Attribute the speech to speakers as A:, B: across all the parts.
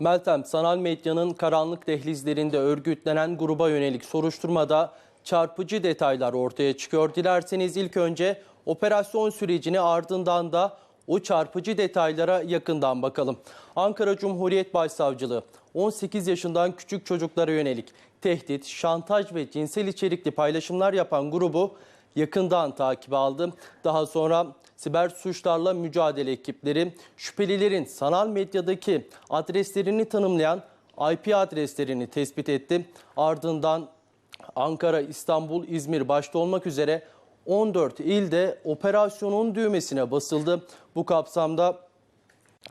A: Meltem, sanal medyanın karanlık dehlizlerinde örgütlenen gruba yönelik soruşturmada çarpıcı detaylar ortaya çıkıyor. Dilerseniz ilk önce operasyon sürecini ardından da o çarpıcı detaylara yakından bakalım. Ankara Cumhuriyet Başsavcılığı 18 yaşından küçük çocuklara yönelik tehdit, şantaj ve cinsel içerikli paylaşımlar yapan grubu yakından takip aldı. Daha sonra siber suçlarla mücadele ekipleri şüphelilerin sanal medyadaki adreslerini tanımlayan IP adreslerini tespit etti. Ardından Ankara, İstanbul, İzmir başta olmak üzere 14 ilde operasyonun düğmesine basıldı. Bu kapsamda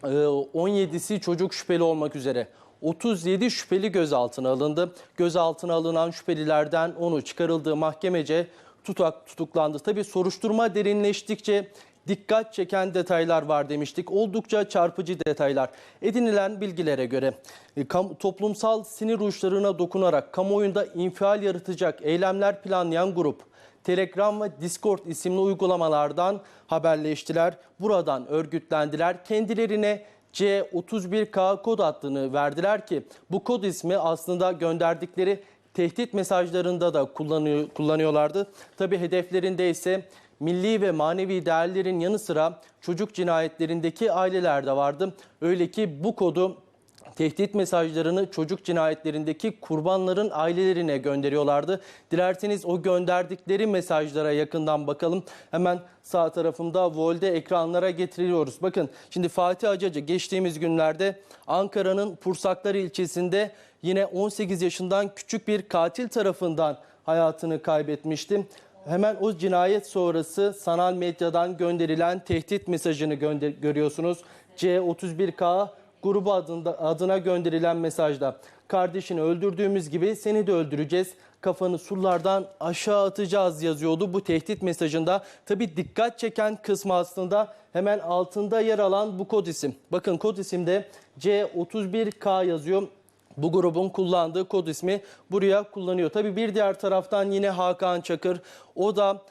A: ee, 17'si çocuk şüpheli olmak üzere 37 şüpheli gözaltına alındı. Gözaltına alınan şüphelilerden onu çıkarıldığı mahkemece tutak tutuklandı. Tabii soruşturma derinleştikçe dikkat çeken detaylar var demiştik. Oldukça çarpıcı detaylar. Edinilen bilgilere göre e, toplumsal sinir uçlarına dokunarak kamuoyunda infial yaratacak eylemler planlayan grup Telegram ve Discord isimli uygulamalardan haberleştiler. Buradan örgütlendiler. Kendilerine C31K kod adını verdiler ki bu kod ismi aslında gönderdikleri tehdit mesajlarında da kullanıyor, kullanıyorlardı. Tabi hedeflerinde ise milli ve manevi değerlerin yanı sıra çocuk cinayetlerindeki aileler de vardı. Öyle ki bu kodu tehdit mesajlarını çocuk cinayetlerindeki kurbanların ailelerine gönderiyorlardı. Dilerseniz o gönderdikleri mesajlara yakından bakalım. Hemen sağ tarafımda Vol'de ekranlara getiriyoruz. Bakın şimdi Fatih Acacı geçtiğimiz günlerde Ankara'nın Pursaklar ilçesinde yine 18 yaşından küçük bir katil tarafından hayatını kaybetmişti. Hemen o cinayet sonrası sanal medyadan gönderilen tehdit mesajını gönder- görüyorsunuz. C31K grubu adında, adına gönderilen mesajda kardeşini öldürdüğümüz gibi seni de öldüreceğiz. Kafanı surlardan aşağı atacağız yazıyordu bu tehdit mesajında. Tabi dikkat çeken kısmı aslında hemen altında yer alan bu kod isim. Bakın kod isimde C31K yazıyor. Bu grubun kullandığı kod ismi buraya kullanıyor. Tabii bir diğer taraftan yine Hakan Çakır. O da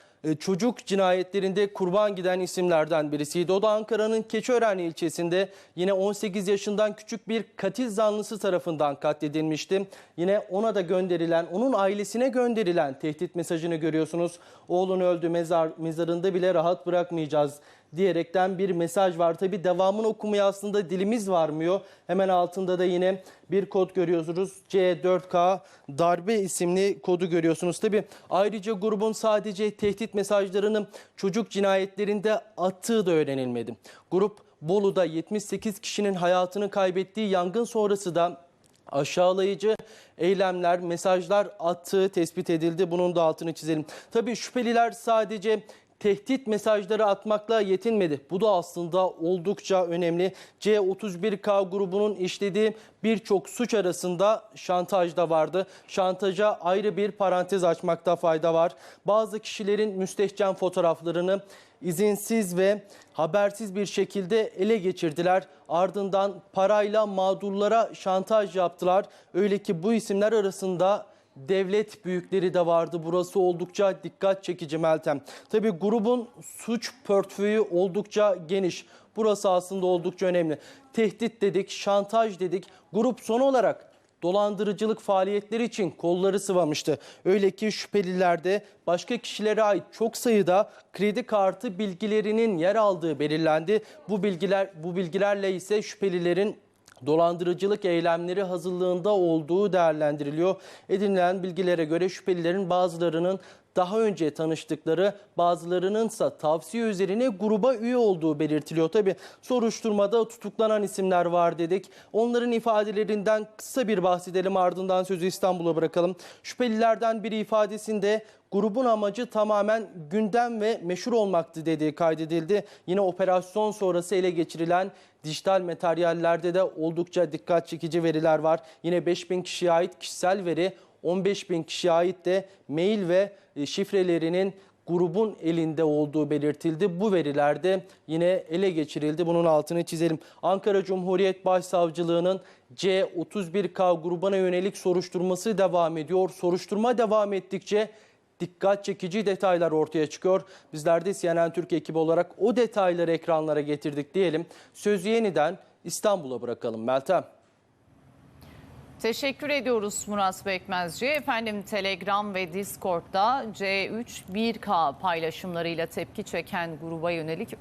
A: çocuk cinayetlerinde kurban giden isimlerden birisiydi. O da Ankara'nın Keçiören ilçesinde yine 18 yaşından küçük bir katil zanlısı tarafından katledilmişti. Yine ona da gönderilen, onun ailesine gönderilen tehdit mesajını görüyorsunuz. Oğlun öldü mezar, mezarında bile rahat bırakmayacağız diyerekten bir mesaj var. Tabi devamını okumaya aslında dilimiz varmıyor. Hemen altında da yine bir kod görüyorsunuz. C4K darbe isimli kodu görüyorsunuz. Tabi ayrıca grubun sadece tehdit mesajlarını çocuk cinayetlerinde attığı da öğrenilmedi. Grup Bolu'da 78 kişinin hayatını kaybettiği yangın sonrası da aşağılayıcı eylemler, mesajlar attığı tespit edildi. Bunun da altını çizelim. Tabii şüpheliler sadece tehdit mesajları atmakla yetinmedi. Bu da aslında oldukça önemli. C31K grubunun işlediği birçok suç arasında şantaj da vardı. Şantaja ayrı bir parantez açmakta fayda var. Bazı kişilerin müstehcen fotoğraflarını izinsiz ve habersiz bir şekilde ele geçirdiler. Ardından parayla mağdurlara şantaj yaptılar. Öyle ki bu isimler arasında devlet büyükleri de vardı. Burası oldukça dikkat çekici Meltem. Tabii grubun suç portföyü oldukça geniş. Burası aslında oldukça önemli. Tehdit dedik, şantaj dedik. Grup son olarak dolandırıcılık faaliyetleri için kolları sıvamıştı. Öyle ki şüphelilerde başka kişilere ait çok sayıda kredi kartı bilgilerinin yer aldığı belirlendi. Bu bilgiler bu bilgilerle ise şüphelilerin dolandırıcılık eylemleri hazırlığında olduğu değerlendiriliyor. Edinilen bilgilere göre şüphelilerin bazılarının daha önce tanıştıkları bazılarının ise tavsiye üzerine gruba üye olduğu belirtiliyor. Tabi soruşturmada tutuklanan isimler var dedik. Onların ifadelerinden kısa bir bahsedelim ardından sözü İstanbul'a bırakalım. Şüphelilerden biri ifadesinde grubun amacı tamamen gündem ve meşhur olmaktı dediği kaydedildi. Yine operasyon sonrası ele geçirilen dijital materyallerde de oldukça dikkat çekici veriler var. Yine 5000 kişiye ait kişisel veri 15 bin kişiye ait de mail ve e, şifrelerinin grubun elinde olduğu belirtildi. Bu verilerde yine ele geçirildi. Bunun altını çizelim. Ankara Cumhuriyet Başsavcılığı'nın C31K grubuna yönelik soruşturması devam ediyor. Soruşturma devam ettikçe dikkat çekici detaylar ortaya çıkıyor. Bizler de CNN Türk ekibi olarak o detayları ekranlara getirdik diyelim. Sözü yeniden İstanbul'a bırakalım Meltem.
B: Teşekkür ediyoruz Murat Bekmezci. Efendim Telegram ve Discord'da C3 1K paylaşımlarıyla tepki çeken gruba yönelik